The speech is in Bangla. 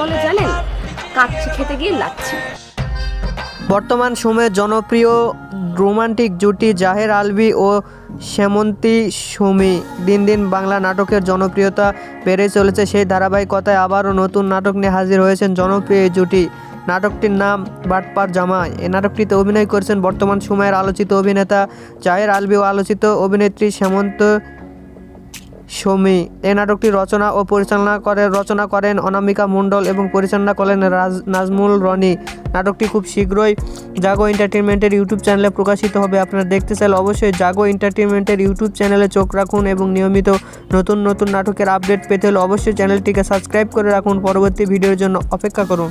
বলে জানেন খেতে গিয়ে লাগছে। বর্তমান সময়ে জনপ্রিয় রোমান্টিক জুটি জাহের আলবি ও শ্যামন্তী সুমি। দিন দিন বাংলা নাটকের জনপ্রিয়তা বেড়ে চলেছে সেই ধারাবাহিকতায় আবারও নতুন নাটক নিয়ে হাজির হয়েছেন জনপ্রিয় এই জুটি। নাটকটির নাম বাটপার জামাই। এই নাটকটিতে অভিনয় করেছেন বর্তমান সময়ের আলোচিত অভিনেতা জাহের আলভি ও আলোচিত অভিনেত্রী শ্যামন্ত সমী। এই নাটকটি রচনা ও পরিচালনা করে রচনা করেন অনামিকা মণ্ডল এবং পরিচালনা করেন রাজ নাজমুল রনি। নাটকটি খুব শীঘ্রই জাগো এন্টারটেনমেন্টের ইউটিউব চ্যানেলে প্রকাশিত হবে। আপনারা দেখতে চাইলে অবশ্যই জাগো এন্টারটেনমেন্টের ইউটিউব চ্যানেলে চোখ রাখুন এবং নিয়মিত নতুন নতুন নাটকের আপডেট পেতে হলে অবশ্যই চ্যানেলটিকে সাবস্ক্রাইব করে রাখুন। পরবর্তী ভিডিওর জন্য অপেক্ষা করুন।